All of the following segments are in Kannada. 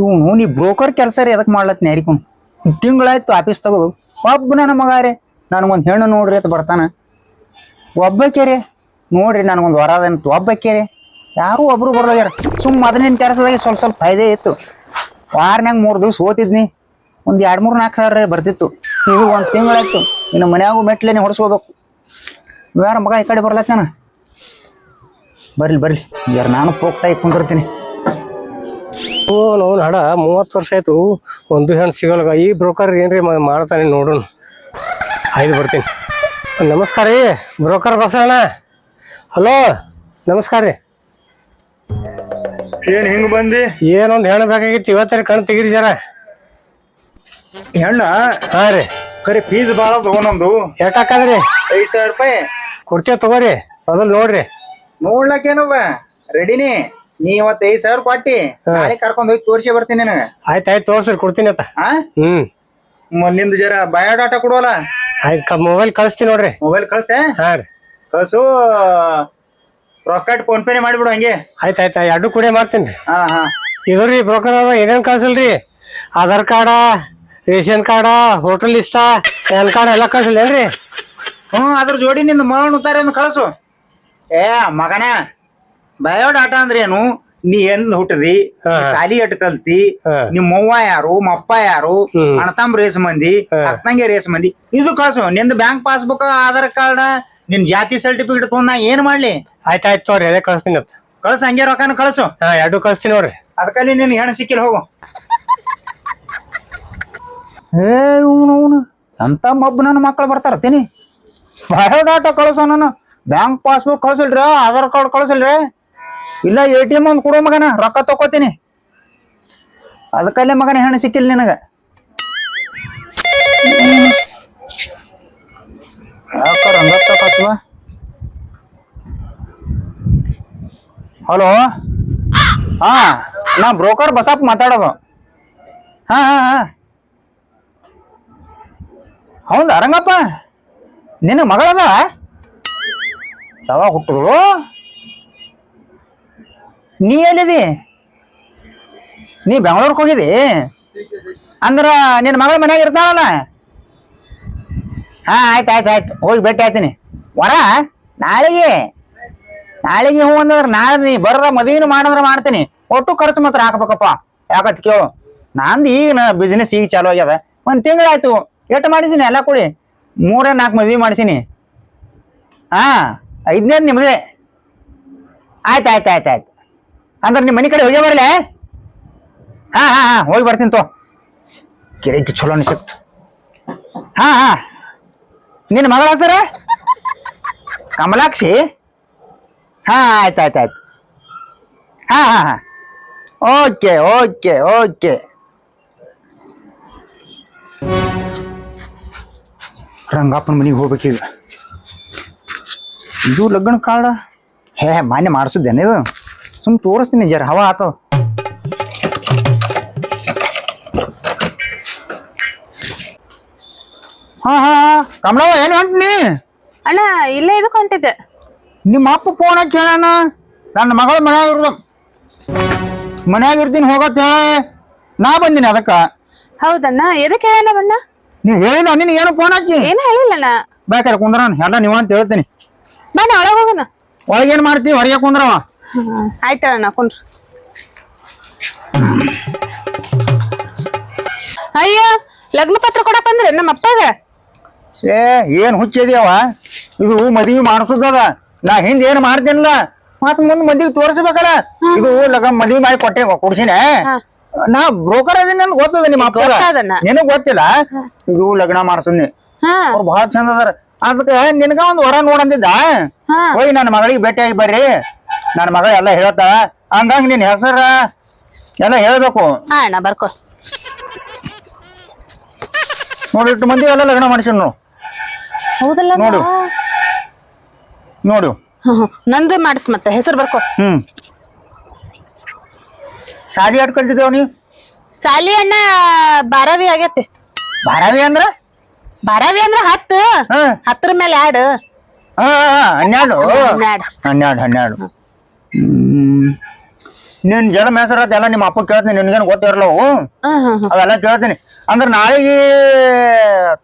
ಇವನು ನೀ ಬ್ರೋಕರ್ ಕೆಲಸ ರೀ ಅದಕ್ಕೆ ಮಾಡ್ಲತ್ ಯಾರಿಗೂ ತಿಂಗಳಾಯ್ತು ಆಫೀಸ್ ತಗೋದು. ಒಬ್ಬ ನನ್ನ ಮಗ ರೀ, ನನಗೊಂದು ಹೆಣ್ಣು ನೋಡ್ರಿ ಅಂತ ಬರ್ತಾನೆ. ಒಬ್ಬಕ್ಕೆ ರೀ, ನೋಡ್ರಿ ನನಗೊಂದು ವರ ಅದಂತು ಒಬ್ಬಕ್ಕೆ ರೀ, ಯಾರು ಒಬ್ರು ಬರ್ಲಾಗ್ಯಾರ. ಸುಮ್ಮ ಮೊದಲಿನ ಕೆಲಸದಾಗ ಸ್ವಲ್ಪ ಸ್ವಲ್ಪ ಫಾಯ್ದೆ ಇತ್ತು. ವಾರನಾಗ ಮೂರು ದಿವ್ಸ ಓದಿದ್ನಿ ಒಂದು ಎರಡು ಮೂರು ನಾಲ್ಕು ಸಾವಿರ ಬರ್ತಿತ್ತು. ಈಗ ಒಂದು ತಿಂಗಳಾಯ್ತು. ಇನ್ನು ಮನ್ಯಾಗೂ ಮೆಟ್ಲೇನೆ ಹೊಡಿಸ್ಕೋಬೇಕು. ಯಾರ ಮಗ ಈ ಕಡೆ ಬರ್ಲತ್ತಾನ ಬರ್ಲಿ ಬರ್ಲಿ. ಯಾರು ನಾನು ಹೋಗ್ತಾ ಕುಂದಿರ್ತೀನಿ. ಓ ನೋ ಹಡ ಮೂವತ್ತು ವರ್ಷ ಆಯ್ತು. ಒಂದು ಹೆಣ್ಣು ಸಿಗೋಲ್ಗ. ಈ ಬ್ರೋಕರ್ ಏನ್ರಿ ಮಾಡ್ತಾನೆ ನೋಡೋಣ ಆಯ್ತು ಬರ್ತೀನಿ. ನಮಸ್ಕಾರ ರೀ. ಬ್ರೋಕರ್ ಬಸಣ್ಣ ಹಲೋ ನಮಸ್ಕಾರ ರೀ. ಏನ್ ಹಿಂಗ್ ಬಂದಿ? ಏನೊಂದು ಹೆಣ್ಣು ಬೇಕಾಗಿತ್ತು. ಇವತ್ತೇ ಕಣ್ ತೆಗೀರಿ ಜರ. ಹೆಣ್ಣ? ಹಾ ರೀ. ಖರೆ ಫೀಸ್ ಭಾಳ ನಮ್ದು. ಎಷ್ಟು ಹಾಕದ್ರಿ? ಐದ್ ಸಾವಿರ ರೂಪಾಯಿ. ಕೊಡ್ತೇವೆ ತಗೋರಿ. ಮೊದಲು ನೋಡ್ರಿ. ನೋಡ್ಲಕ್ಕೇನವ ರೆಡಿನಿ ನೀ ಇವತ್ತು ಐದ್ ಸಾವಿರ ಕೊಟ್ಟಿ ನಾಳೆ ಕರ್ಕೊಂಡ್ ಹೋಗಿ ತೋರಿಸಿ ಬರ್ತೀನಿ ನಿನಗ. ಆಯ್ತು ಆಯ್ತು ತೋರ್ಸ್ರಿ ಕೊಡ್ತೀನಿ ಅತ್ತ. ಆ? ಹ್ಞೂ ಮ- ನಿಂದು ಜರ ಬಯೋಡಾಟಾ ಕೊಡುವಲ್ಲ? ಆಯ್ತು ಮೊಬೈಲ್ ಕಳಿಸ್ತೀನಿ ನೋಡ್ರಿ. ಮೊಬೈಲ್ ಕಳಿಸ್ತೆ? ಹಾಂ ರೀ. ಕಳ್ಸು ರೊಕ್ಕ ಫೋನ್ ಪೇನೆ ಮಾಡಿಬಿಡು ಹಂಗೆ. ಆಯ್ತು ಆಯ್ತು ಎರಡು ಕೂಡ ಮಾಡ್ತೀನಿ ರೀ. ಹಾ ಹಾ. ಇದು ರೀ ಬ್ರೋಕರ್ ಅದ ಏನೇನು ಕಳ್ಸಲ್ರಿ? Aadhaar card ration card hotel list pan card ಎಲ್ಲ ಕಳ್ಸಲ್ಲೇನ್ರಿ? ಹ್ಮ್ ಅದ್ರ ಜೋಡಿ ನಿಂದ ಮರಣ ಉತ್ತಾರೆ ಕಳ್ಸು. ಏ ಮಗನ ಬಯೋಡಾಟಾ ಅಂದ್ರೆ ಏನು ನೀ ಎಂದ್ ಹುಟ್ಟದಿ ಹಾ. ಸಾಲಿ ಎಟ್ ಕಲ್ತಿ ಹಾ. ನಿಮ್ಮ ಅವ್ವ ಯಾರು ಮಪ್ಪ ಯಾರು ಅಣ್ಣ ಅಣ್ಣತಮ್ಮ ರೇಸ್ ಮಂದಿ ಹಾ. ಅಕ್ಕಂಗೆ ರೇಸ್ ಮಂದಿ. ಇದು ಕಳ್ಸು ನಿಂದ ಬ್ಯಾಂಕ್ ಪಾಸ್ಬುಕ್ ಆಧಾರ್ ಕಾರ್ಡ್ ನಿನ್ ಜಾತಿ ಸರ್ಟಿಫಿಕೇಟ್ ತಗೊಂಡ್ ನಾ ಏನ್ ಮಾಡ್ಲಿ? ಆಯ್ತಾಯ್ತು ಆಯ್ತು ತೋರಿ ಅದೇ ಕಳಿಸ್ತೀನಿ ಕಳ್ಸ ಕಳ್ಸು ಹಂಗೆ ರೊಕ್ಕನ ಕಳ್ಸು. ಹಾ ಎರಡು ಕಳಿಸ್ತೀನಿ ನೋಡ್ರಿ. ಅದಕ್ಕಲ್ಲಿ ನಿನ್ ಹೆಣ್ ಸಿಕ್ಕಿಲ್ ಹೋಗು. ಏ ಇವನು ಅಂತ ಮಬ್ಬ ನನ್ನ ಮಕ್ಕಳು ಬರ್ತಾರ ತಿನಿ ಬಯೋಡಾಟಾ ಕಳ್ಸೋ ನಾನು. ಬ್ಯಾಂಕ್ ಪಾಸ್ಬುಕ್ ಕಳ್ಸಿಲ್ರಿ ಆಧಾರ್ ಕಾರ್ಡ್ ಕಳ್ಸಿಲ್ರಿ. ಇಲ್ಲ ಎ ಟಿ ಎಂ ಒಂದು ಕೊಡೋ ಮಗನ, ರೊಕ್ಕ ತಗೋತೀನಿ ಅದಕ್ಕಲ್ಲೇ ಮಗನ ಹೆಣ್ಣು ಸಿಕ್ಕಿಲ್ಲ ನಿನಗ. ಹಲೋ ಹಾ, ನಾ ಬ್ರೋಕರ್ ಬಸಪ್ಪ ಮಾತಾಡೋದು. ಹಾ ಹಾ ಹಾ. ಹೌದಾ ಅರಂಗಪ್ಪ ನಿನ್ನ ಮಗಳದ ಯಾವಾಗ ಹುಟ್ಟಿದ್ರು ನೀ ಎಲ್ಲಿದಿ? ನೀ ಬೆಂಗಳೂರಿಗೆ ಹೋಗಿದಿ? ಅಂದ್ರ ನಿನ್ನ ಮಗಳ ಮನ್ಯಾಗ ಇರ್ತಾಳಲ್ಲ? ಹಾ, ಆಯ್ತು ಆಯ್ತು ಆಯ್ತು. ಹೋಗಿ ಭೇಟಿ ಆಯ್ತೀನಿ ವರ, ನಾಳೆಗೆ. ನಾಳೆಗೆ ಹ್ಞೂ ಅಂದ್ರೆ ನಾಳೆ ನೀ ಬರ್ರ ಮದುವೆನೂ ಮಾಡಂದ್ರೆ ಮಾಡ್ತೀನಿ. ಒಟ್ಟು ಖರ್ಚು ಮಾತ್ರ ಹಾಕ್ಬೇಕಪ್ಪ. ಯಾಕತ್ ಕೇಳು. ನಂದು ಈಗ ಬಿಸ್ನೆಸ್ ಈಗ ಚಾಲು ಆಗ್ಯದ. ಒಂದು ತಿಂಗಳಾಯ್ತು. ಎಷ್ಟು ಮಾಡಿಸಿನಿ? ಎಲ್ಲ ಕೊಡಿ ಮೂರೇ, ನಾಲ್ಕು ಮದ್ವೆ ಮಾಡಿಸಿನಿ. ಹಾ, ಐದನೇದು ನಿಮ್ಮದೇ ಆಯ್ತು ಆಯ್ತು ಆಯ್ತು ಆಯ್ತು. ಅಂದ್ರೆ ನಿಮ್ಮ ಮನೆ ಕಡೆ ಹೋಗಿ ಬರಲೇ? ಹಾ ಹಾ ಹಾ, ಹೋಗಿ ಬರ್ತೀನಿ ತೋ ಗಿರಕಿ ಚಲೋ ಅನಿಸಿತ್ತು. ಹಾ ಹಾ. ನಿನ್ನ ಮಗಳ ಹೆಸರ? ಕಮಲಾಕ್ಷಿ? ಹಾ, ಆಯ್ತು ಆಯ್ತು ಆಯ್ತು. ಹಾ ಹಾ ಹಾ. Okay okay okay. ರಂಗಪ್ಪನ ಮನೆಗೆ ಹೋಗ್ಬೇಕೀಗ ಇದು ಲಗ್ನ ಕಾರ್ಡ ಹೇ, ಮಾನ್ಯ ಮಾಡಿಸಿದ್ದೇನೆ ಇದು. ಸುಮ್ ತೋರಿಸ್ತೀನಿ ಜರ ಹವಾ ಆತ. ಹಾ ಹಾ ಕಮಲವ್ವ ಏನು ಹೊಂಟ್ನಿ? ಅಣ್ಣ ಇಲ್ಲೇ ಇದಕ್ಕೆ ಹೊಂಟಿದ್ದೆ. ನಿಮ್ಮ ಅಪ್ಪ ಫೋನ್ ಹಚ್ಚಿ ಹೇಳಣ್ಣ. ನನ್ನ ಮಗಳ ಮನ್ಯಾಗ ಇರೋದು ಮನ್ಯಾಗ ಇರ್ತೀನಿ ಹೋಗತ್ತೆ ನಾ ಬಂದಿನಿ ಅದಕ್ಕ. ಹೌದಣ್ಣ ಎದಕ್ಕೆ ಹೇಳಣ್ಣ ಬಣ್ಣ ನೀ ಹೇಳಿಲ್ಲ ನೀನು ಏನು ಫೋನ್ ಹಚ್ಚಿ ಏನು ಹೇಳಿಲ್ಲಣ್ಣ. ಬೇಕಾರೆ ಕುಂದ್ರ ಎಲ್ಲ ನೀವು ಅಂತ ಹೇಳ್ತೀನಿ. ಬಣ್ಣ ಒಳಗೆ ಹೋಗೋಣ. ಒಳಗೇನ್ ಮಾಡ್ತೀವಿ ಹೊರಗೆ ಕುಂದ್ರವ. ಆಯ್ತಣ್ಣ ಕುಂಡ್ರಿ ಅಯ್ಯ ಲಗ್ನ ಪತ್ರ ಕೊಡಕ್ ಅಂದ್ರೆ ನಮ್ಮ ಅಪ್ಪಗ? ಏ ಏನ್ ಹುಚ್ಚಿದ್ಯಾವ? ಇದು ಮದುವೆ ಮಾಡಿಸೋದದ. ನಾ ಹಿಂದ್ ಏನ್ ಮಾಡ್ತೀನಿಲ್ಲ. ಮತ್ ಮುಂದ್ ಮಂದಿಗೆ ತೋರಿಸ್ಬೇಕಲ್ಲ. ಇದು ಲಗ್ನ ಮದ್ವಿ ಮಾಡಿ ಕೊಟ್ಟೆ ಕೊಡ್ಸಿನ. ನಾ ಬ್ರೋಕರ್ ಅದೀನಿ ನನ್ಗೆ ಗೊತ್ತದ ನಿಮ್ಮ ಅಪ್ಪ. ನಿನಗ್ ಗೊತ್ತಿಲ್ಲ? ಇದು ಲಗ್ನ ಮಾಡ್ಸಿದ್ನಿ. ಅವ್ರು ಬಹಳ ಚಂದ ಅದಾರ. ಅದಕ್ಕೆ ನಿನಗ ಒಂದ್ ವರ ನೋಡಂದಿದ್ದ? ಹೋಯ್ ನನ್ನ ಮಗಳಿಗೆ ಆಗಿ ಬರ್ರಿ. ನನ್ನ ಮಗ ಎಲ್ಲ ಹೇಳ್ತಾಳ ಅಂದಂಗ ನಿನ್ ಹೆಸರ ಎಲ್ಲ ಹೇಳ್ಬೇಕು. ಹಾ ಅಣ್ಣ ಬರ್ಕೋ. ನೋಡಿ ಇಟ್ಟು ಮಂದಿ ಎಲ್ಲ ಲಗ್ನ ಮಾಡಿಸಿ ನೋಡು. ಹೌದಲ್ಲ ನೋಡು. ನೋಡು. ನಂದು ಮಾಡಿಸ್ ಮತ್ತೆ ಹೆಸರು ಬರ್ಕೋ. ಹ್ಮ್. ಶಾದಿ ಆಟ್ ಕಲ್ತಿದ್ದೇವ ನೀವು ಸಾಲಿ ಅಣ್ಣ ಬಾರಾವಿ ಆಗೈತಿ. ಬಾರಾವಿ ಅಂದ್ರ? ಬಾರಾವಿ ಅಂದ್ರ ಹತ್ತು. ಹಾ. ಹತ್ತರ ಮೇಲೆ ಆಡು ಹಾ, ಹನ್ನೆರಡು. ಹನ್ನೆರಡು. ಹನ್ನೆರಡು ಹನ್ನೆರಡು. ನಿನ್ ಜನ ಹೆಸರತ್ ಎಲ್ಲ ನಿಮ್ಮ ಅಪ್ಪ ಕೇಳ್ತೀನಿ ನಿನ್ಗೇನು ಗೊತ್ತಿರಲ್ಲ ಅವೆಲ್ಲ ಕೇಳ್ತೀನಿ. ಅಂದ್ರೆ ನಾಳೆಗೆ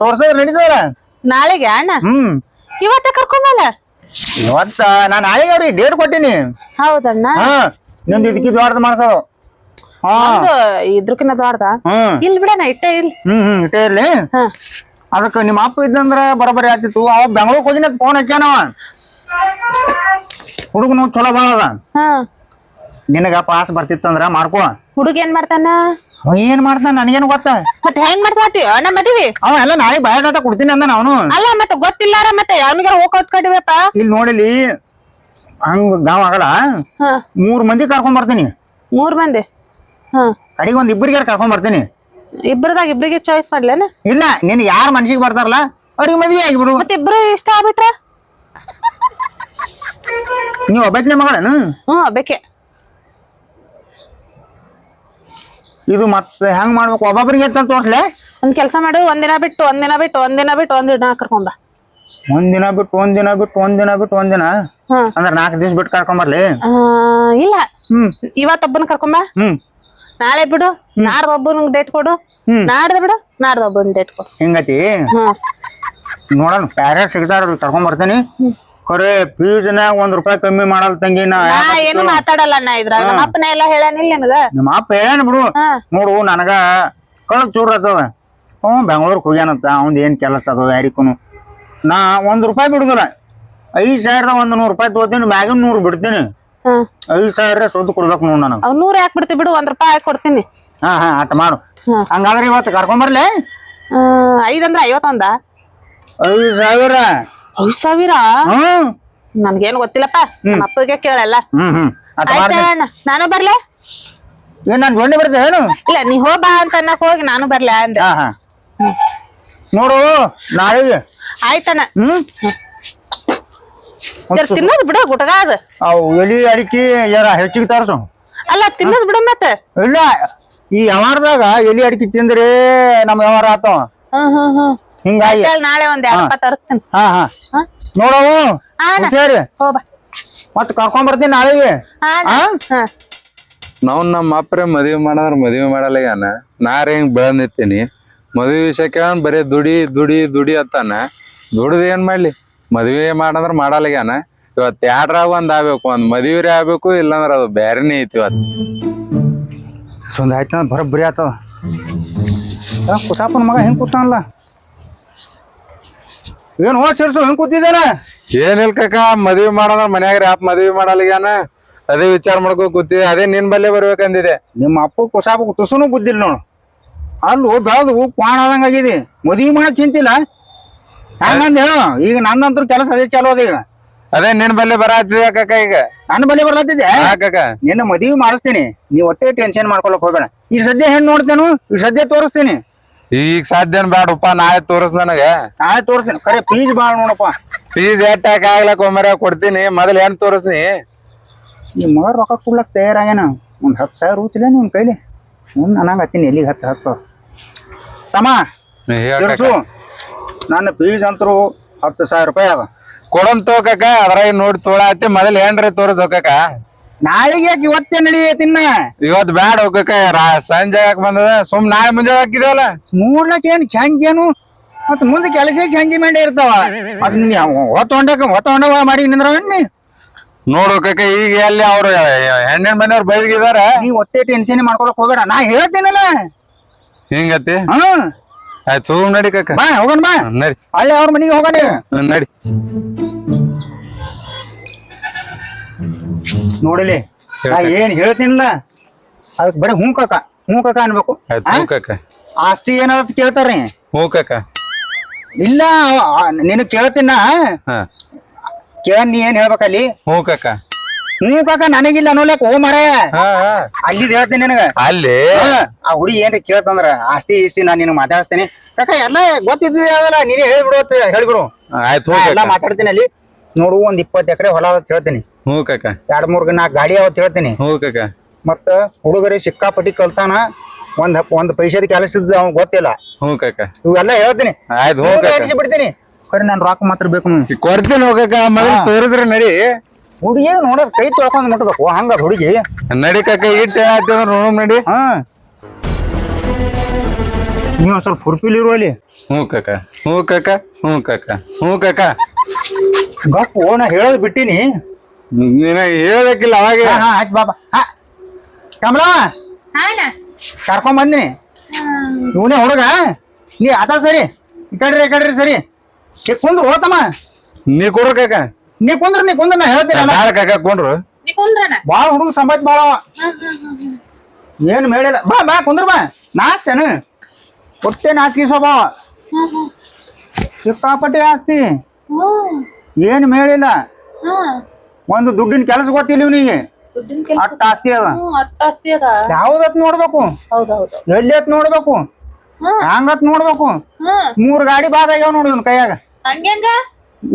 ತೋರ್ಸೋದ್ ನಡೀತದಲ್ಲ? ನಾಳೆಗೆ ಅಣ್ಣ? ಹ್ಮ್. ಇವತ್ತ ಕರ್ಕೊಂಬಲ್ಲ? ಇವತ್ತ ನಾ ನಾಳೆಗೆ ಅವ್ರಿಗೆ ಡೇಟ್ ಕೊಟ್ಟಿನಿ. ಹೌದಣ್ಣ? ಹಾ ನಿಂದು ಇದಕ್ಕೆ ದೊಡ್ಡದು ಮಾಡ್ಸೋದು. ಇದ್ರಕಿನ್ನ ದೊಡ್ಡದ. ಇಲ್ಲಿ ಬಿಡಣ ಇಟ್ಟೆ ಹ್ಮ್ ಹ್ಮ್ ಇಟ್ಟೇ ಇರ್ಲಿ. ಅದಕ್ಕೆ ನಿಮ್ಮ ಅಪ್ಪ ಇದ್ದಂದ್ರ ಬರೋಬರಿ ಆಗ್ತಿತ್ತು. ಅವ ಬೆಂಗಳೂರಿಗೆ ಹೋಗಿನ ಫೋನ್ ಹಚ್ಚಾನವ ಹುಡುಗನು ಚಲೋ ಬಾಳದ ಅದ ಹಾ. ನಿನಗ ಪಾಸ್ ಬರ್ತಿತ್ತಂದ್ರ ಮಾಡ್ಕೋ. ಹುಡುಗ ಏನ್ ಮಾಡ್ತಾನ? ಅವ ಏನ್ ಮಾಡ್ತಾನ ನನಗೇನು ಗೊತ್ತ? ಮತ್ತೆ ಹೆಂಗ್ ಮಾಡ್ಸಾತಿ ಅಣ್ಣ ಮದ್ವಿ? ಅವ ಎಲ್ಲ ನಾಳೆ ಬಯೋಡಾಟ ಕೊಡ್ತೀನಿ ಅಂದ ಅವನು. ಅಲ್ಲ ಮತ್ತೆ ಗೊತ್ತಿಲ್ಲಾರ ಮತ್ತೆ? ಅವನಿಗೆ ಹೋಗೋಟ್ ಕಡಿಬೇಪ ಇಲ್ಲಿ ನೋಡಿಲಿ ಹಂಗ ಗಾವ್ ಆಗಲ್ಲ. ಹಾ. ಮೂರ್ ಮಂದಿ ಕರ್ಕೊಂಡ್ ಬರ್ತೀನಿ. ಮೂರ್ ಮಂದಿ? ಹಾ. ಕಡೆಗೆ ಒಂದ್ ಇಬ್ಬರಿಗೆ ಕರ್ಕೊಂಡ್ ಬರ್ತೀನಿ. ಇಬ್ರದಾಗ ಇಬ್ರಿಗೆ ಚಾಯ್ಸ್ ಮಾಡ್ಲೇನ? ಇಲ್ಲ ನಿನ್ ಯಾರ ಮನ್ಸಿಗೆ ಬರ್ತಾರಲ್ಲ ಅವ್ರಿಗೆ ಮದ್ವೆ ಆಗಿಬಿಡು. ಮತ್ತೆ ಇಬ್ರು ಇಷ್ಟ ಆಗ್ಬಿಟ್ರ? ನೀವು ಒಬ್ಬಾಕಿನ ಮಗಳೇನು? ಹ್ಞೂ ಬೇಕೆ ಇದು ಮತ್ತೆ ಹೆಂಗ್ ಮಾಡ್ಬೇಕು? ಒಬ್ಬೊಬ್ಬರಿಗೆ ಅಂತ ತೋರ್ಸ್ಲೆ? ಒಂದ್ ಕೆಲಸ ಮಾಡು ಒಂದಿನ ಬಿಟ್ಟು ಒಂದಿನ ಬಿಟ್ಟು ಒಂದಿನ ಬಿಟ್ಟು ಒಂದಿನ ಕರ್ಕೊಂಬ ಒಂದಿನ ಬಿಟ್ಟು ಒಂದಿನ ಬಿಟ್ಟು ಒಂದಿನ ಬಿಟ್ಟು ಒಂದಿನ ಹ್ಮ್ ಅಂದ್ರ ನಾಲ್ಕು ದಿವ್ಸ ಬಿಟ್ಟು ಕರ್ಕೊಂಡ್ ಬರ್ಲಿ? ಆ, ಇಲ್ಲ. ಹ್ಮ್. ಇವತ್ತೊಬ್ಬನ ಕರ್ಕೊಂಬ ಹ್ಮ್. ನಾಳೆ ಬಿಡು ನಾಡ್ದ ಒಬ್ಬನ ಡೇಟ್ ಕೊಡು. ಹ್ಮ್. ನಾಡ್ದ ಬಿಡು ನಾಡ್ದ ಒಬ್ಬನ ಡೇಟ್ ಕೊಡು. ಹಿಂಗತಿ? ಹ್ಮ್ ನೋಡೋಣ ಪ್ಯಾರ ಸಿಗ್ತಾರ ಕರ್ಕೊಂಡ್ ಬರ್ತೀನಿ. ಖರೆ ಫೀಸ್ನಾಗ ಒಂದ್ ರೂಪಾಯಿ ಕಮ್ಮಿ ಮಾಡಲ್ ತಂಗಿ ನಾ ನಾ ಏನು ಮಾತಾಡಲ್ಲ ಅಣ್ಣ ಇದ್ರಾಗ. ನಮ್ಮ ಅಪ್ಪನ ಎಲ್ಲ ಹೇಳಾನಿಲ್ಲ ನಿನಗ? ನಿಮ್ಮ ಅಪ್ಪ ಏನ್ ಬಿಡು. ಹಾ. ನೋಡು ನನಗ ಕಳಕ್ ಚೂರ್ ಆತದ. ಹ್ಞೂ ಬೆಂಗಳೂರಿಗೆ ಹೋಗ್ಯಾನಂತ. ಅವಂದ್ ಏನ್ ಕೆಲಸ ಅದ ಯಾರಿಗೂ ನಾ ಒಂದ್ ರೂಪಾಯಿ ಬಿಡುದಿಲ್ಲ. ಐದ್ ಸಾವಿರದ ಒಂದ್ ನೂರ್ ರೂಪಾಯಿ ತಗೋತೀನಿ ಮ್ಯಾಗಿನ ನೂರ್ ಬಿಡ್ತೀನಿ. ಹ್ಮ್ ಐದ್ ಸಾವಿರ ಸುದ್ದು ಕೊಡ್ಬೇಕು ನೋಡ್ ನನಗ. ಅವ್ ನೂರ್ ಯಾಕೆ ಬಿಡ್ತಿ ಬಿಡು ಒಂದ್ ರೂಪಾಯಿ ಹಾಕಿ ಕೊಡ್ತೀನಿ. ಹಾ ಹಾ ಆಟ ಮಾಡು. ಹಾ. ಹಂಗಾದ್ರೆ ಇವತ್ತು ಕರ್ಕೊಂಡ್ ಐದ್ ಅಂದ್ರ ಐವತ್ತೊಂದ? ಐದ್ ಸಾವಿರ. ಐದ್ ಸಾವಿರ? ಹ್ಮ್. ನನ್ಗೇನ್ ಗೊತ್ತಿಲ್ಲಪ್ಪ. ನಮ್ಮ ಅಪ್ಪಗೆ ಕೇಳಲ್ಲ. ಹ್ಮ್ ಹ್ಮ್. ಆಯ್ತಾ ಅಣ್ಣ? ನಾನು ಬರ್ಲೆ? ಏನ್ ನನ್ ಜೊಂಡೆ ಬರ್ತೇವೆ ಏನು? ಇಲ್ಲ ನೀ ಹೋ ಬಾ ಅಂತ ಅನ್ನಕ್ ಹೋಗಿ ನಾನು ಬರ್ಲೆ ಅಂದೆ. ಹಾ ಹಾ. ನೋಡು ನಾಳೆಗೆ. ಆಯ್ತಣ್ಣ. ಹ್ಮ್. ಜರ ತಿನ್ನೋದ್ ಬಿಡು ಗುಟಗ ಅದ. ಅವು ಎಲಿ ಅಡಿಕೆ ಯಾರ ಹೆಚ್ಚಿಗೆ ತರ್ಸು? ಅಲ್ಲ ತಿನ್ನೋದ್ ಬಿಡು ಮತ್ತೆ. ಇಲ್ಲ ಈ ವ್ಯವಹಾರದಾಗ ಎಲಿ ಅಡಿಕೆ ತಿಂದ್ರೆ ನಮ್ ವ್ಯವಹಾರ ಆತವ ಹಿಂಗಾಗಿ. ನಾಳೆ ಒಂದ್ ಎರಡ್ ತರಿಸ್ತೀನಿ. ಹಾ ಹಾ. ಹಾ? ನೋಡವು? ಮತ್ ಕರ್ಕೊಂಡ್ ಬರ್ತೀನಿ ನಾಳೆಗೆ. ನಾವ್ ನಮ್ಮ ಅಪ್ಪರೇ ಮದ್ವಿ ಮಾಡೋರ್ ಮದ್ವಿ ಮಾಡಲ್ಲ ನಾರ ಹೆಂಗ್ ಬೆಳಂದಿರ್ತೀನಿ. ಮದ್ವಿ ವಿಷಯಕ್ಕೆ ಬರೀ ದುಡಿ ದುಡಿ ದುಡಿ ಅತ್ತಾನ ದುಡ್ದು ಏನ್ ಮಾಡ್ಲಿ? ಮದ್ವೆ ಮಾಡಂದ್ರ ಮಾಡಲ್ಲಗ್ಯಾನ ಇವತ್ ಯಾಡ್ರಾಗ ಒಂದ್ ಆಗ್ಬೇಕು? ಒಂದ್ ಮದ್ವಿರೇ ಆಗ್ಬೇಕು ಇಲ್ಲಾಂದ್ರ ಅದು ಬೇರೆನೇ ಐತಿ ಇವತ್ ಒಂದ್ ಆಯ್ತ ಬರೋಬ್ಬರಿ ಆತವ. ಆ, ಕುಸಾಪನ್ ಮಗ ಹೆಂಗ್ ಕೂತಾನಲ್ಲ? ಏನ್ ಹೋ ಸೇರ್ಸು ಹೆಂಗ್ ಕೂತಿದ್ದಾನ? ಏನಿಲ್ ಕಾಕ ಮದ್ವಿ ಮಾಡೋದ್ರ ಮನ್ಯಾಗ ಯಾಪ್ ಮದ್ವಿ ಮಾಡಲ್ಲಿಗಾನ ಅದೇ ವಿಚಾರ ಮಾಡ್ಕೊ ಕೂತಿ ಅದೇ ನಿನ್ ಬಲ್ಲೆ ಬರ್ಬೇಕಂದಿದೆ. ನಿಮ್ಮ ಅಪ್ಪ ಕುಸಾಪ ತುಸುನು ಬುದ್ಧಿಲ್ಲ ನೋಡು. ಅಲ್ಲೂ ಬೆಳೆದು ಪಾಣ ಆದಂಗ ಆಗಿದೆ. ಮದುವೆ ಮಾಡಕ್ ಚಿಂತಿಲ್ಲ? ಹಂಗಂದ ಹೇಳು ಈಗ ನನ್ನಂತೂ ಕೆಲಸ ಅದೇ ಚಾಲೋ ಅದ ಈಗ. ಅದೇ ನಿನ್ ಬಲ್ಲೆ ಬರತ್ತಿದೆ ಕಾಕ ಈಗ? ನನ್ನ ಬಲ್ಲೆ ಕಾಕ. ನಿನ್ನ ಮದುವೆ ಮಾಡಿಸ್ತೀನಿ. ನೀ ಒಟ್ಟೆ ಟೆನ್ಷನ್ ಮಾಡ್ಕೊಳಕ್ ಹೋಗ್ಬೇಡ. ಈ ಸದ್ಯ ಹೆಣ್ಣು ನೋಡ್ತೇನು? ಈ ಸದ್ಯ ತೋರಿಸ್ತೀನಿ. ಈಗ ಸಾಧ್ಯ ಬ್ಯಾಡಪ್ಪ ನಾಳೆ ತೋರಿಸ್ ನನಗೆ. ನಾಳೆ ತೋರಿಸ್ತೀನಿ. ಖರೆ ಫೀಸ್ ಭಾಳ ನೋಡಪ್ಪ. ಫೀಸ್ ಎಟ್ಟಾಕ ಆಗ್ಲಕ್ ಒಮ್ಮೆ ಕೊಡ್ತೀನಿ ಮೊದಲು ಏನ್ ತೋರಿಸ್ನಿ? ನಿಮ್ಮ ಮಗ ರೊಕ್ಕ ಕೊಡ್ಲಕ್ ತಯಾರಾಗ್ಯಾನ? ಒಂದ್ ಹತ್ತು ಸಾವಿರ ರೂಚಿಲ್ಲ ನಿನ್ ಕೈಲಿ? ಹ್ಮ್ ನನಗೆ ಹತ್ತೀನಿ ಎಲ್ಲಿಗೆ ಹತ್ತು ಹತ್ತು ತಮ್ಮ ತಿರ್ಸು ನನ್ನ ಫೀಸ್ ಅಂತರೂ ಹತ್ತು ಸಾವಿರ ರೂಪಾಯಿ ಅದ. ಕೊಡಂತ ತೋಕಕ ಅದ್ರಾಗ ನೋಡಿ ತೋಳ ಹತ್ತಿ ಮೊದಲು ಏನ್ರಿ ತೋರಿಸ್ ಹೋಗಕ ನಾಳೆಗೆ ಯಾಕೆ ಇವತ್ತೇ ನಡಿಯತ್ತಿನ್ನ ಇವತ್ ಬ್ಯಾಡ ಹೋಗಕ ಸಂಜೆ ಯಾಕೆ ಬಂದದ. ಸುಮ್ ನಾಳೆ ಮುಂಜಾನೆ ಹಾಕಿದೇವಲ್ಲ ನೋಡ್ಲಕ್ ಏನ್ ಚಂಜೇನು ಮತ್ ಮುಂದೆ ಕೆಲಸ ಚಂಜಿ ಮಾಡಿ ಇರ್ತಾವ. ಅದ್ ನೀ ಹೊತ್ತ ಹೊಂಡಕ ಹೊತ್ತ ಹೊಂಡ ಮಾಡಿ ನಿಂದ್ರ ನೀ? ಈಗ ಎಲ್ಲಿ ಅವ್ರು ಹೆಣ್ಣಿನ ಮನೆಯವ್ರು ಬೈದಿದಾರ ನೀ ಒಟ್ಟೆ ಟೆನ್ಷನ್ ಮಾಡ್ಕೊಳಕ್ ಹೋಗಬೇಡ. ನಾ ಹೇಳ್ತೀನಲ್ಲ. ಹಿಂಗತಿ? ಹಾ. ಆಯ್ತು ಹೋಗ್ ನಡಿ ಕಕ್ಕ ಬಾ ಹೋಗೋಣ ಬಾ. ನಡಿ. ಅಲ್ಲೇ ಅವ್ರ ಮನೆಗೆ ಹೋಗೋಣ. ನಡಿ. ನೋಡಿಲಿ. ನಾ ಏನ್ ಹೇಳ್ತೀನಿಲ್ಲ ಅದಕ್ಕೆ ಬರೀ ಹ್ಞೂ ಕಾಕ ಹ್ಞೂ ಕಾಕ ಅನ್ಬೇಕು. ಆಯ್ತು ಆ? ಹೂ ಕಕ್ಕ ಆಸ್ತಿ ಏನಾದ್ರು ಕೇಳ್ತಾರ್ರಿ. ಹೂ ಕಕ್ಕ ಇಲ್ಲ ನಿನ್ ಕೇಳ್ತೀನ? ಹಾ. ಕೇಳ ನೀ ಏನ್ ಹೇಳ್ಬೇಕಲ್ಲಿ? ಹೂ ಕಕ್ಕ ಹ್ಞೂ ಕಾಕ ನನಗಿಲ್ಲ ಅನ್ನೋಲಕ್ ಓ ಮರ ಹಾ ಹಾ. ಅಲ್ಲಿದ್ ಹೇಳ್ತೀನಿ ನಿನಗ. ಅಲ್ಲಿ? ಹಾ, ಆ ಹುಡಿ ಏನ್ರಿ ಕೇಳ್ತಂದ್ರ? ಆಸ್ತಿ ಈಸ್ತಿ ನಾನ್ ನಿನಗ್ ಮಾತಾಡ್ಸ್ತೇನೆ. ಕಾಕ ಎಲ್ಲ ಗೊತ್ತಿದ್ದಿ ಅದಲ್ಲ ನೀನೇ ಹೇಳ್ಬಿಡು ಅಂತ ಹೇಳ್ಬಿಡು. ಆಯ್ತು ಎಲ್ಲ ಕಕ್ಕ ಮಾತಾಡ್ತೀನಿ ಅಲ್ಲಿ. ನೋಡು ಒಂದ್ ಇಪ್ಪತ್ತು ಎಕರೆ ಹೊಲ ಅಂತ ಹೇಳ್ತೀನಿ. ಹೂ ಕಕ್ಕ ಎರಡ್ ಮೂರ್ ನಾಲ್ಕು ಗಾಡಿ ಅವತ್ ಹೇಳ್ತೀನಿ. ಹೂ ಕಕ್ಕ ಮತ್ತ ಹುಡುಗರಿ ಸಿಕ್ಕಾಪಟ್ಟಿ ಕಲ್ತಾನ ಒಂದ್ ಒಂದ್ ಪೈಸದ ಕೆಲಸದ ಅವ್ನ್ ಗೊತ್ತಿಲ್ಲ. ಹೂ ಕಕ್ಕ ಇವೆಲ್ಲ ಹೇಳ್ತೀನಿ. ಆಯ್ತು ಬಿಡ್ತೀನಿ ಖರೆ ನನ್ ರೊಕ್ಕ ಮಾತ್ರ ಬೇಕು ಈಗ ಕೊಡ್ತೀನಿ ಹೋಗಕ್ಕ ಮೊದಲು. ತೋರಿಸ್ರಿ ನಡಿ. ಹುಡುಗಿ ನೋಡ ಕೈ ತೊಳ್ಕೊಂಡ್ ಮುಟ್ಬೇಕು. ಹಂಗ ಹುಡುಗಿ. ನಡಿ ಕಾಕ ಇಟ್ಟು ನೋಡಮ್ ನಡಿ. ಹಾ. ನೀವು ಒಂದ್ ಸ್ವಲ್ಪ ಫುರ್ಪಿಲ್ ಇರು ಅಲ್ಲಿ. ಹ್ಞೂ ಕಾಕ ಹ್ಞೂ ಕಾಕ ಹ್ಞೂ ಕಾಕ ಹ್ಞೂ ಕಾಕ. ಗಪ್ಪು ಓಣ ಹೇಳೋದು ಬಿಟ್ಟಿನಿ. ನೀನ ಹೇಳಬೇಕಿಲ್ಲ ಅವಾಗ ಹಾ ಹಾ ಆಯ್ತು ಬಾಬಾ. ಹಾ ಕಮಲ. ಕರ್ಕೊಂಡ್ ಬಂದಿನಿ. ಇವನೇ ಹುಡುಗ? ನೀ ಅದ ಸರಿ? ಈ ಕಡ್ರಿ ಈ ಕಡ್ರಿ ಸರಿ? ಏ ಕುಂದ್ರು ಹೋತಮ್ಮ ನೀ ಕೊಡ್ರ ಕಾಕ. ನೀ ಕುಂದ್ರ ನೀ ಕುಂದ್ರ ನಾ ಹೇಳ್ತೀನಿ ಕುಂದ್ರು. ಕಾಕ ಕೊಂಡ್ರು ಬಾಳ ಹುಡುಗ ಸಂಬಂಧ ಬಾಳ ಅವ. ಏನ್ ಮೇಳಿಲ್ಲ ಬಾ ಬಾ ಕುಂದ್ರ ಬಾ. ನಾಸ್ತೇನು. ಹೊಟ್ಟೆ ನಾಚಿಕೆ ಸ್ವಭಾವ. ಸಿಕ್ಕಾಪಟ್ಟೆ ಆಸ್ತಿ. ಏನು ಮೇಳಿಲ್ಲ. ಒಂದು ದುಡ್ಡಿನ ಕೆಲಸ ಗೊತ್ತಿಲ್ಲ ಇವನಿಗೆ. ಅಟ್ಟ ಆಸ್ತಿ ಅದ. ಯಾವ್ದತ್ ನೋಡ್ಬೇಕು? ಹೌದೌದು. ಎಲ್ಲಿ ಅತ್ ನೋಡ್ಬೇಕು ಹಂಗತ್ ನೋಡ್ಬೇಕು? ಮೂರ್ ಗಾಡಿ ಬಾದ ಆಗ್ಯಾವ ನೋಡಿ ಇವ್ನ ಕೈಯಾಗ.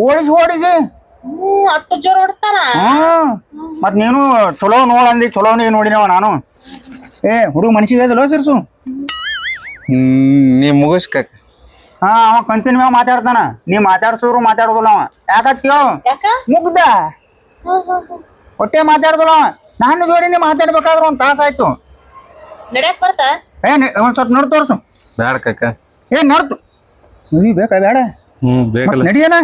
ಓಡಿಸಿ ಓಡಿಸಿ. ಅಟ್ಟು ಜೋರ್ ಓಡಿಸ್ತಾನ? ಮತ್ ನೀನು ಚಲೋ ನೋಡಂದಿ ಅಂದಿ ಚಲೋನೇ ನೋಡಿನವ ನಾನು. ಏ ಹುಡುಗ ಮನ್ಸಿಗೆ ಅದಲ್ಲ ಸಿರ್ಸು? ನೀ ಮುಗಿಸ್ ಕಾಕ. ಹಾ ಅವ ಕಂತಿನ ಮ್ಯಾಗ ಮಾತಾಡ್ತಾನ. ನೀ ಮಾತಾಡ್ಸೋರು ಮಾತಾಡೋದಿಲ್ಲ ಅವ. ಯಾಕತ್ ಕೇಳು. ಮುಗ್ದ. ಹೊಟ್ಟೆ ಮಾತಾಡ್ದಲ್ಲ ಅವ. ನಾನು ಜೋಡಿನೇ ಮಾತಾಡ್ಬೇಕಾದ್ರೆ ಒಂದ್ ತಾಸ ಆಯ್ತು. ನಡ್ಯಾಕ್ ಬರ್ತಾ? ಏ ಒಂದ್ ಸ್ವಲ್ಪ ನೋಡ್ ತೋರ್ಸು. ಬೇಡ ಕಾಕ. ಏ ನೋಡ್ತು ನೀ ಬೇಕಾ ಬೇಡ ಹ್ಮ್ ಬೇಕಲ್ಲ. ನಡಿಯನ?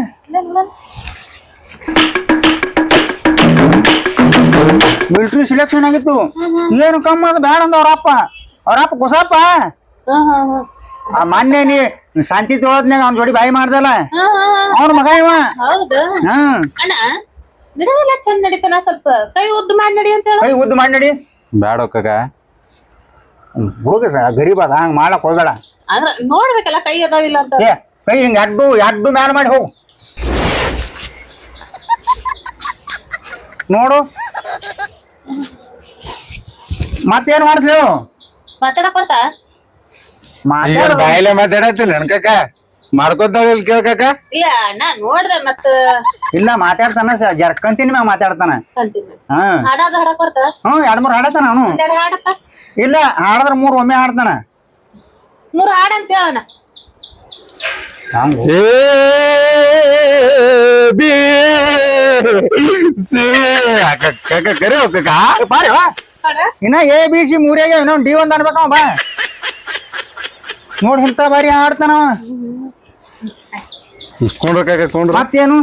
ಮಿಲ್ಟ್ರಿ ಸಿಲೆಕ್ಷನ್ ಆಗಿತ್ತು. ಏನು ಕಮ್ಮ ಅದು ಬೇಡ ಅಂದ ಅವ್ರಪ್ಪ ಅವ್ರಪ್ಪ ಕುಸಪ್ಪ ಆ ಮೊನ್ನೆ ನೀ ಶಾಂತಿ ತೊಳದ್ನಾಗ ಅವ್ನ ಜೋಡಿ ಬಾಯಿ ಮಾಡ್ದಲ್ಲ? ಅವ್ನ ಮಗ ಇವ. ಹೌದು. ಹ್ಮ್ ಅಣ್ಣ ಚಂದ ನಡೀತಾನ ಸ್ವಲ್ಪ. ಕೈ ಉದ್ದು ಮಾಡಿ ನಡಿ ಅಂತ ಹೇಳ. ಕೈ ಉದ್ದು ಮಾಡಿ ನಡಿ. ಬ್ಯಾಡ ಕಗ ಹುಡುಗ ಗರೀಬ್ ಅದ ಹಂಗ ಮಾಡಕ್ ಹೋಗ್ಬೇಡ. ನೋಡ್ಬೇಕಲ್ಲ ಕೈ ಅದಾವಿಲ್ಲ ಅಂತ. ಏ ಕೈ ಹಿಂಗ ಅಡ್ಡು ಅಡ್ಡು ಮ್ಯಾಲ ಮಾಡಿ ಹೋಗು. ನೋಡು. ಮತ್ತೇನ್ ಮಾಡ್ತೀವಿ ಮಾತಾಡಕ್ ಬರ್ತಾ? ಬಾಯಿಲೆ ಮಾತಾಡತ್ತಿಲ್ಲ ನನ್ ಕಾಕ? ಮಾಡ್ಕೊತಾವ ಇಲ್ಲಿ ಕೇಳ ಕಾಕ. ಇಲ್ಲ ಅಣ್ಣ ನೋಡ್ದೆ ಮತ್ತ ಇಲ್ಲ ಮಾತಾಡ್ತಾನ ಸ ಮ್ಯಾಗ ಮಾತಾಡ್ತಾನ. ಹಾ. ಹಾಡಾದ ಹಾಡಕ್ ಬರ್ತಾ ಹ್ಮ್ ಎರಡ್ ಮೂರ್ ಹಾಡತಾನ ಅವನು. ಒಂದೆರಡು ಹಾಡಪ್ಪ. ಇಲ್ಲ ಹಾಡದ್ರ ಮೂರ್ ಒಮ್ಮೆ ಹಾಡ್ತಾನ. ಮೂರ್ ಹಾಡ್ ಅಂತ ಹೇಳಣ್ಣ ಹಂಗ. ಏ ಬಿ ಸಿ ಕಾಕ ಕಾಕ ಕರೆ ಕಾಕ. ಬಾರಿ ವಾ ಹಾಡ? ಇನ್ನ ಎ ಬಿ ಸಿ ಮೂರ್ಯಾಗ ಇನ್ನೊಂದ್ ಡಿ ಒಂದ್ ಅನ್ಬೇಕ ಬಾ. ನೋಡ್ ಇಂತ ಬಾರಿ ಆಡ್ತಾನ. ಕೊಂಡ್ರ ಕಾಕ ಕೊಂಡ್ರ ಮತ್ತೇನು?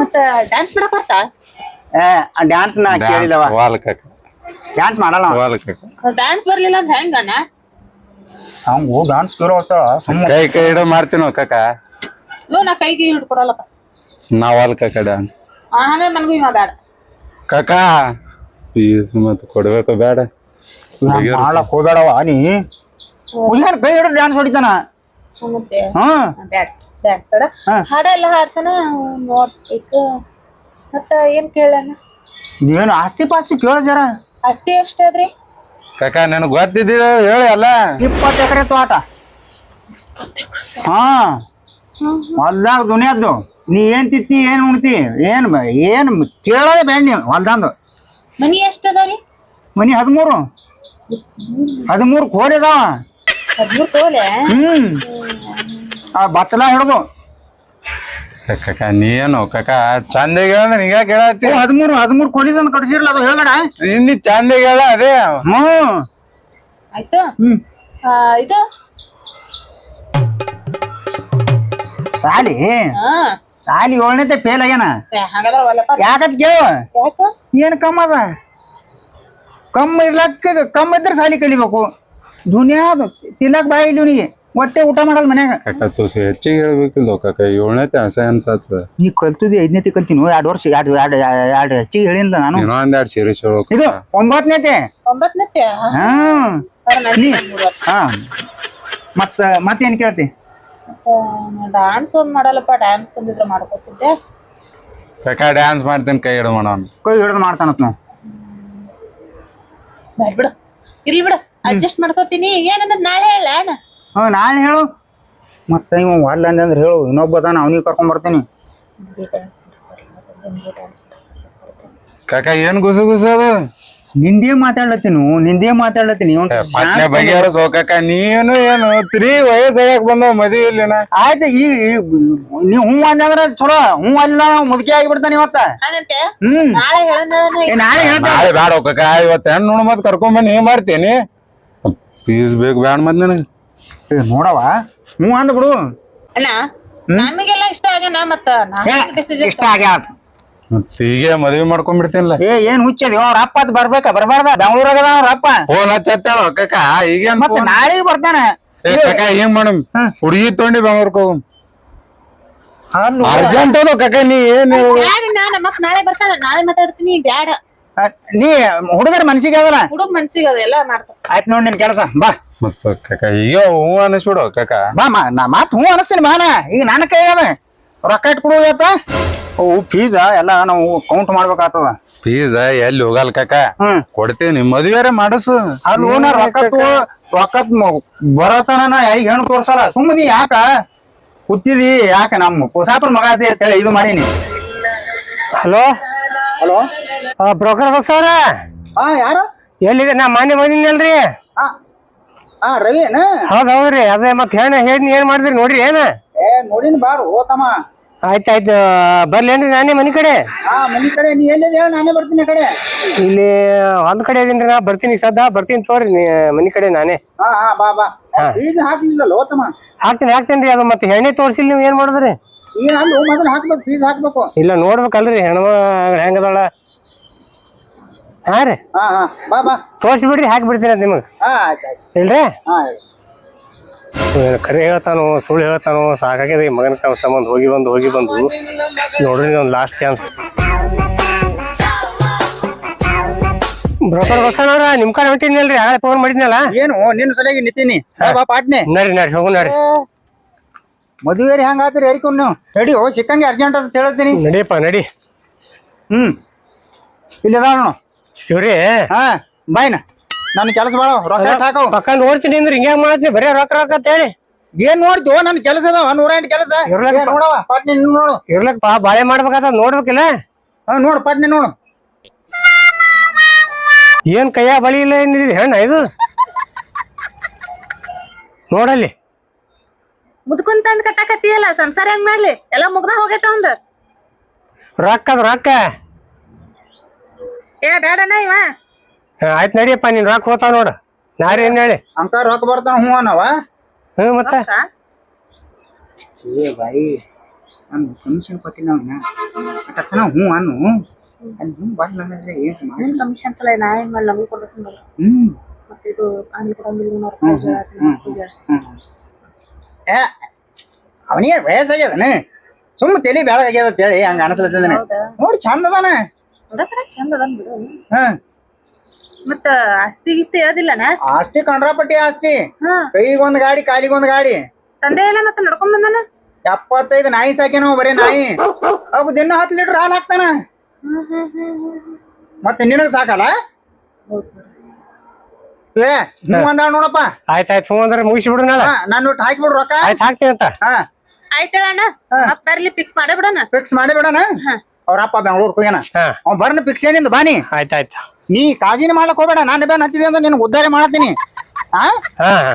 ಮತ್ತ ಡ್ಯಾನ್ಸ್ ಮಾಡಕ್ ಬರ್ತಾ? ಏ ಡ್ಯಾನ್ಸ್ ನಾ ಕೇಳಿದವ. ವಾಲ್ ಕಾಕ. ಡ್ಯಾನ್ಸ್ ಮಾಡಲ್ಲ ಅವ. ವಾಲ್ ಕಾಕ. ಡ್ಯಾನ್ಸ್ ಬರ್ಲಿಲ್ಲ ಅಂತ ಅವ್ನು ಡ್ಯಾನ್ಸ್ ಕೇಳೋ ಕೈ ಕೈ ಹಿಡೋ ಮಾಡ್ತೀನೋ ಕಾಕ. ಇವ್ ನಾ ಕೈಗೆ ಹಿಡ್ಕೊಡಲ್ಲಪ್ಪ ನಾ ವಾಲ್ ಕಾಕ ಡ್ಯಾನ್ಸ್ ಆ, ಹಂಗ ನನಗೂ ಇವ ಬೇಡ. ಕಾಕ ಫೀಸ್ ಮತ್ ಕೊಡ್ಬೇಕು ಬೇಡ. ಮಾಡಕ್ ಹೋಗ್ಬೇಡವ ನೀ. ಹುಡುಗನ್ ಕೈ ಹಿಡಿದು ಡ್ಯಾನ್ಸ್ ಹೊಡಿತಾನ? ಮತ್ತೆ? ಹ್ಮ್ ಡ್ಯಾನ್ಸ್. ಹಾಡ ಎಲ್ಲ ಹಾಡ್ತಾನ ನೋಡ್ಬೇಕು ಮತ್ತ ಏನ್ ಕೇಳಣ ಏನು ಆಸ್ತಿ ಪಾಸ್ತಿ ಕೇಳ ಜರ? ಆಸ್ತಿ ಎಷ್ಟಾದ್ರಿ ಕಾಕ ನನಗ್ ಗೊತ್ತಿದ್ದೀರ ಹೇಳಿ ಅಲ್ಲ ಇಪ್ಪತ್ತು ಎಕರೆ ತೋಟ. ಹಾ. ಹೊಲ್ದಾಗ ದುನಿಯಾದ್ದು. ನೀ ಏನ್ ತಿತ್ತಿ ಏನ್ ಉಣ್ತಿ ಏನ್ ಬ- ಏನ್ ಕೇಳೋದೇ ಬೇಡ ನೀವು ಹೊಲ್ದಂದು. ಮನಿ ರೀ? ಮನಿ ಹದಿಮೂರು. ಹದಿಮೂರು ಕೋರಿ ಅದಾವ. ಹ್ಮ್. ಆ ಬಚ್ಚಲ ಹಿಡ್ದು. ಕಕ್ಕ ನೀ ಏನು ಚಂದ ಚಂದಾಗ ಹೇಳ ನಿಂಗ ಕೇಳತ್ತಿ. ಹದಿಮೂರು ಹದಿಮೂರು ಕೋಳಿದಂದು ಕಟ್ಸಿರ್ಲ ಅದು ಹೇಳಡ ನಿನ್ನ ಚಂದಾಗ ಹೇಳ ಅದೇ. ಹ್ಮ್. ಆಯ್ತು? ಹ್ಮ್. ಆ, ಇದು? ಸಾಲಿ. ಹಾ. ಸಾಲಿ ಏಳನೇತೆ ಫೇಲ್ ಆಗ್ಯಾನ. ಯಾಕತ್ ಕೇಳ? ಯಾಕ? ಏನ್ ಕಮ್ಮ ಅದ ಕಮ್ಮ ಇರ್ಲಕ್ಕ ಕಮ್ಮ ಇದ್ರೆ ಸಾಲಿ ಕಲಿಬೇಕು. ದುನಿಯಾದ ತಿನ್ನಕ್ ಬಾಯಿ ಇಲ್ಲ ಇವನಿಗೆ ಹೊಟ್ಟೆ ಊಟ ಮಾಡಲ್ಲ ಮನ್ಯಾಗ. ಕಾಕ ತೋಸಿ ಹೆಚ್ಚಿಗೆ ಹೇಳ್ಬೇಕಿಲ್ಲ ಕಾಕ ಏಳನೇತೆ ಅಸಹ್ಯ ಅನ್ಸತ್ತ ನೀ ಕಲ್ತದಿ ಐದನೇತಿ ಕಲ್ತೀನಿ. ಎರಡು ವರ್ಷ ಎರಡು ಎರಡು ಎರಡು ಹೆಚ್ಚಿಗೆ ಹೇಳಿಲ್ಲ ನಾನು. ಏನೋ ಒಂದೆರಡು ಸೀರಿಯಸ್ ಹೇಳ್ಬೇಕು ಇದು ಒಂಬತ್ತನೇತೆ ಒಂಬತ್ತನೇತೆ ಹ್ಮ್ ನೀ ಹಾ. ಮತ್ತ ಮತ್ತೇನ್ ಕೇಳ್ತಿ? ಡಾನ್ಸ್ ಒಂದ್ ಮಾಡಲ್ಲಪ್ಪ. ಡ್ಯಾನ್ಸ್ ಬಂದಿದ್ರೆ ಮಾಡ್ಕೊತಿದ್ದೆ. ಕಾಕ ಡ್ಯಾನ್ಸ್ ಮಾಡ್ತೀನಿ. ಕೈ ಹಿಡಿದು ಮಾಡೋಣ. ಕೈ ಹಿಡಿದು ಮಾಡ್ತಾನತ್ ನಾವು ಬಿಡು. ಇರ್ಲಿ ಬಿಡು. ಅಡ್ಜಸ್ಟ್ ಮಾಡ್ಕೋತೀನಿ. ಏನನ್ನದ್ ನಾಳೆ ಹೇಳ ಅಣ್ಣ. ನಾಳೆ ಹೇಳು. ಮತ್ತೆ ಇವ ಒಲ್ಲ ಅಂದ್ರೆ ಹೇಳು. ಇನ್ನೊಬ್ಬ ತಾನ ಅವನಿಗೆ ಕರ್ಕೊಂಡ್ ಬರ್ತೀನಿ. ಕಾಕ ಏನ್ ಗುಸು ಗುಸು ಅದು? ನಿಂದೇ ಮಾತಾಡ್ಲತ್ತೀನಿ ನಿಂದೇ ಮಾತಾಡ್ಲತ್ತೀನಿ. ಪಟ್ನೆ ಶಾಂತ- ಹೋಗಕ್ಕ ನೀನು ಏನು ತ್ರೀ ವಯಸ್ಸಾಗ ಬಂದವ ಮದಿ ಇಲ್ಲಿನ? ಆಯ್ತು ಈ ಈ- ನೀವ್ ಹ್ಞೂ ಅಂದ್ರ ಚಲೋ. ಹ್ಞೂ ಅಲ್ಲ ಮುದುಕಿ ಆಗಿಬಿಡ್ತಾನೆ ಇವತ್ತ. ಹಾಗಂತೆ ಹ್ಮ್. ನಾಳೆ ಹೇಳ ಏ, ನಾಳೆ ಹೇಳ್ತಾ ನಾಳೆ ಬ್ಯಾಡ ಹೋಗಕ್ಕ ಇವತ್ತ ಹೆಣ್ ನೋಡ್ ಮತ್ ಕರ್ಕೊಂಡ್ ಬಂದ್ ಏನ್ ಮಾಡ್ತೀನಿ? ಫೀಸ್ ಬೇಕು ಬ್ಯಾಡ ಮತ್ ನನಗೆ. ಏ, ನೋಡವ ಹ್ಞೂ ಅಂದ್ ಬಿಡು. ಅಣ್ಣ ನಮಗೆಲ್ಲ ಇಷ್ಟ ಆಗ್ಯಾನ ಮತ್ತ? ಏ, ಡಿಸಿಷನ್ ಇಷ್ಟ ಆಗ್ಯಾವ. ಮತ್ ಹೀಗೆ ಮದ್ವಿ ಮಾಡ್ಕೊಂಡ್ಬಿಡ್ತೀನಿಲ್ಲ ಏ ಏನ್ ಹುಚ್ಚದಿ? ಅವ್ರ ಅಪ್ಪ ಅದ್ ಬರ್ಬೇಕ? ಬರ್ಬಾರ್ದ? ಬೆಂಗಳೂರಾಗ ಅದಾನ ಅವ್ರ ಅಪ್ಪ ಫೋನ್ ಹಚ್ಚತ್ತಾಳ ಅಕ್ಕಕ್ಕ ಈಗೇನ್ ಮತ್ತ? ನಾಳೆಗೆ ಬರ್ತಾನ. ಏ ಕಕ್ಕ ಹಿಂಗ್ ಮಾಡಮ್. ಹುಡುಗಿ ತೊಗೊಂಡಿ ಬೆಂಗ್ಳೂರ್ಕ್ ಹೋಗಮ್. ಅರ್ಜೆಂಟ್ ಅದು ಕಕ್ಕ ನೀ ಏನ್ ಬ್ಯಾಡ ನಮ್ಮ ಮತ್ ನಾಳೆ ಬರ್ತಾನ. ನಾಳೆ ಮಾತಾಡ್ತೀನಿ ಬ್ಯಾಡ. ನೀ ಹುಡುಗರ ಮನ್ಸಿಗೆ ಅದಲ್ಲ? ಹುಡುಗ ಮನ್ಸಿಗೆ ಅದೆಲ್ಲ ಮಾಡ್ತಾರೆ ಆಯ್ತು ನೋಡಿ ನಿನ್ ಕೆಲಸ ಬಾ. ಅಯ್ಯೋ ಈಗ ಹೂ ಅನಿಸ್ಬಿಡು ಕಕ್ಕ ಬಾ ಮಾ ನಾ ಮಾತ್ ಹ್ಞೂ ಅನಸ್ತೀನಿ ಬಾನ ಈಗ ನನ್ನ ಕೈ ಅದ. ರೊಕ್ಕ ಇಟ್ಕೊಡು ಇವತ್ತ. ಅವು ಫೀಸ ಎಲ್ಲ ನಾವು ಕೌಂಟ್ ಮಾಡ್ಬೇಕಾಗ್ತದ. ಫೀಸ್ ಎಲ್ಲಿ ಹೋಗಲ್ ಕಕ್ಕ ಹ್ಮ್. ಕೊಡ್ತೀನಿ ಮದ್ವೆರೆ ಮಾಡಸು. ಅಲ್ಲಿ ಓನ ರೊಕ್ಕ ತಗೋ ರೊಕ್ಕ ಬರತನ ನಾ ಯಾರಿಗೆ ಹೆಣ್ಣು ತೋರ್ಸಲ್ಲ. ಸುಮ್ಮನಿ ಯಾಕ? ಕೂತಿದಿ ಯಾಕ? ನಮ್ಮ ಕುಸಾಪುರ ಮಗ ಅಂತ ಹೇಳಿ ಇದು ಮಾಡೀನಿ. ಹಲೋ? ಹಲೋ? ಬ್ರೋಕರ್ ಬಸ್ಸವ್ರ ಹಾ ಯಾರು? ಎಲ್ಲಿದೆ? ನಾ ಮಾನ್ಯ ಬಂದಿನಲ್ರಿ ಹಾ ಹಾ ರವಿ ಏನ? ಹೌದ್ ಹೌದ್ರಿ ಅದೇ ಮತ್ ಹೇಳ ಹೇಳಿ ಏನ್ ಮಾಡಿದ್ರಿ ನೋಡ್ರಿ ಏನ? ಏ ನೋಡಿನ ಬಾರು ಹೋತಮ್ಮ. ಆಯ್ತಾಯ್ತು ಬರ್ಲೇನ್ರಿ ನಾನೇ ಮನಿ ಕಡೆ? ಹಾ ಮನಿ ಕಡೆ ನೀ ಎಲ್ಲಿದೆ ಹೇಳ ನಾನೇ ಬರ್ತೀನಿ ಆ ಕಡೆ. ಇಲ್ಲಿ ಒಂದ್ ಕಡೆ ಇದೀನ್ರಿ ನಾ. ಬರ್ತೀನಿ ಸದ್ದ ಬರ್ತೀನಿ ತೋರಿ ನೀ ಮನಿ ಕಡೆ ನಾನೇ. ಹಾ ಹಾ ಬಾ ಬಾ. ಹಾಕ್ಲಿಲ್ಲ ಹೋತಮ್ಮ. ಹಾಕ್ತೀನಿ ಹಾಕ್ತೇನ್ರಿ ಅದು ಮತ್ತೆ ಹೆಣ್ಣೆ ತೋರಿಸಿಲ್ಲ ನೀವು ಏನ್ ಮಾಡಿದ್ರಿ? ಈಗ ಅಲ್ಲಿ ಮೊದಲು ಹಾಕ್ಬೇಕು ಫೀಸ್ ಹಾಕ್ಬೇಕು. ಇಲ್ಲ ನೋಡ್ಬೇಕಲ್ರಿ. ಹೆಣ್ಮ ಹೆಂಗದಾಳ ಹಾ ರೀ. ಹಾ ಹಾ. ಬಾ ಬಾ. ತೋರ್ಸಿ ಬಿಡ್ರಿ ಹಾಕಿ ಬಿಡ್ತೀನಿ ನಿಮಗ್. ಹಾ ಆಯ್ತು ಆಯ್ತು. ಇಲ್ರಿ? ಕರೆ ಖರೆ ಹೇಳ್ತಾನೋ ಸುಳ್ಳು ಹೇಳ್ತಾನೋ ಸಾಕಾಗಿದೆ ಈ ಮಗನ ಕವ ಸಂಬಂಧ ಹೋಗಿ ಬಂದು ಹೋಗಿ ಬಂದು. ನೋಡ್ರಿ ಒಂದು ಲಾಸ್ಟ್ ಚಾನ್ಸ್ ಬ್ರೋಕರ್ ಬಸಣ್ಣವ್ರ ನಿಮ್ ಕಡೆ ಹೊಂಟಿದ್ನಲ್ರಿ ಆಗಲೇ ಫೋನ್ ಮಾಡಿದ್ನಲ್ಲ? ಏನು ನಿನ್ನ ಸರಿಯಾಗಿ ನಿಂತೀನಿ. ಬಾ ಬಾ ಪಾಟ್ನೆ. ನಡ್ರಿ ನಡ್ರಿ ಹೋಗು ನಡಿ. ಮದುವೆ ಹೆಂಗ ಆತ್ರಿ ಹೇರಿಕೊಂಡು ನೀವು ನಡಿ ಓ ಸಿಕ್ಕಂಗೆ ಅರ್ಜೆಂಟ್ ಅಂತ ಹೇಳ್ತೀನಿ ನಡಿಯಪ್ಪ ನಡಿ. ಹ್ಮ್. ಇಲ್ಲ ನೋಡೋಣ ನೋಡು. ಇವ್ರಿ ಹಾ ಬಾಯ್ನ. ನನ್ನ ಕೆಲಸ ಬಾಳ ರೊಕ್ಕ ಹಾಕೋ. ರೊಕ್ಕ ಪಕ್ಕ ನೋಡ್ತೀನಿ ಅಂದ್ರೆ ಹಿಂಗ್ಯಾಗ ಮಾಡ್ತೀನಿ ಬರೀ ರೊಕ್ಕ ರೊಕ್ಕ ಅಂತ ಹೇಳಿ. ಏನ್ ನೋಡ್ತೀವೋ ನನ್ನ ಕೆಲಸ ಅದಾವ ನೂರ ಎಂಟು ಕೆಲಸ. ಇರ್ಲಕ್ಕ. ಏ, ನೋಡವ? ಪಾಟ್ನೆ ನೀನು ನೋಡು. ಬಾಳೆ ಮಾಡ್ಬೇಕಾದ ನೋಡ್ಬೇಕಿಲ್ಲ? ಹಾ ನೋಡು ಪಟ್ನಿ ನೋಡು. ಏನ್ ಕೈಯ ಬಳಿ ಇಲ್ಲ ಏನಿದೆ ಹೆಣ್ಣ ಇದು? ನೋಡಲ್ಲಿ. ಮುದ್ಕೊಂತಂದ್ ಕಟ್ಟಾಕತ್ತಿಯಲ್ಲ ಸಂಸಾರ ಹೆಂಗ್ ಮಾಡ್ಲಿ? ಎಲ್ಲ ಮುಗ್ದ ಹೋಗೈತ ಒಂದ್ ರೊಕ್ಕದ ರೊಕ್ಕ. ಏ ಬೇಡಣ್ಣ ಇವ. ಆಯ್ತು ನಡಿಯಪ್ಪ ನೀನ್ ರೊಕ್ಕ ಹೋತಾವ ನೋಡು. ನಾರಿ ಏನ್ ಹೇಳಿ. ಅಂಕ ರೊಕ್ಕ ಬರ್ತಾನ ಹ್ಞೂ ಅನ್ನವ? ಹ್ಮ್ ಮತ್ತ? ಏ ಬಾಯಿ. ನಾನು ಕಮಿಷನ್ ಕೊಟ್ಟಿನ ಹ್ಞೂ ಅನ್ನು. ಅಲ್ಲಿ ಹ್ಞೂ ಬರ್ಲ ಅಂದ್ರೆ ಏನು ಮಾಡಿ ಕಮಿಷನ್ ಸಲ ನಾ ಏನ್ ಮಾಡಿ ನಮಗೆ ಕೊಡ್ಬೇಕು ಹ್ಮ್. ಮತ್ತೆ ಇದು ಪಾನಿ ಕೊಡಂಗಿಲ್ಲ ಏ ಅವನಿಗೆ ವಯಸ್ಸಾಗ್ಯದನ? ಸುಮ್ಮ ತಲಿ ಬೆಳಗಾಗ್ಯದ ಅಂತ ಹೇಳಿ ಹಂಗ ಅನಸ್ಲತ್ತದನ? ನೋಡಿ ಚಂದ ಅದಾನ. ನೋಡಕ್ರ ಚಂದ ಅದನ್ ಬಿಡು. ಹಾ. ಮತ್ತ ಆಸ್ತಿ ಗಿಸ್ತಿ ಹೇಳದಿಲ್ಲನ ಆಸ್ತಿ ಕಂಡ್ರಾಪಟ್ಟಿ ಆಸ್ತಿ. ಹಾ. ಕೈಗೊಂದ್ ಗಾಡಿ ಕಾಲಿಗೊಂದ್ ಗಾಡಿ. ತಂದೆ ಇಲ್ಲ ಮತ್ತೆ ನಡ್ಕೊಂಡ್ ಬಂದಾನ? ಎಪ್ಪತ್ತೈದು ನಾಯಿ ಸಾಕ್ಯಾನ ಬರೀ ನಾಯಿ. ಅವು ದಿನ ಹತ್ತು ಲೀಟರ್ ಹಾಲು ಹಾಕ್ತಾನ. ಮತ್ತೆ ನಿನಗ ಸಾಕಲ್ಲ? ಏ ನೀವು ಒಂದಾಣ ನೋಡಪ್ಪ. ಆಯ್ತ್ ಆಯ್ತು ಫೋನ್ ಅಂದ್ರೆ ಮುಗಿಸಿ ಬಿಡು ನಾಳೆ ನಾನು ಹಾಕಿಬಿಡು ರೊಕ್ಕ. ಆಯ್ತು ಹಾಕ್ತೀನಿ ಅಂತ. ಹಾ. ಆಯ್ತ ಅಣ್ಣ ಮತ್ ಬರ್ಲಿ ಫಿಕ್ಸ್ ಮಾಡೇ ಬಿಡೋಣ. ಫಿಕ್ಸ್ ಮಾಡಿ ಬಿಡಣ? ಅವ್ರ ಅಪ್ಪ ಬೆಂಗಳೂರು ಹೋಗ್ಯಾನ. ಹಾ. ಅವ್ ಬರ್ನ ಫಿಕ್ಸ್ ಏನಿಂದ ಬಾನಿ ಆಯ್ತಾಯ್ತು ನೀ ಕಾಜಿನ ಮಾಡಕ್ ಹೋಗ್ಬೇಡ ನಾನು ಬೇನ್ ಹತ್ತಿದೆ ಅಂದ್ರೆ ನಿನ್ ಉದ್ದಾರ ಮಾಡತ್ತೀನಿ ಹಾ ಹಾ ಹಾ.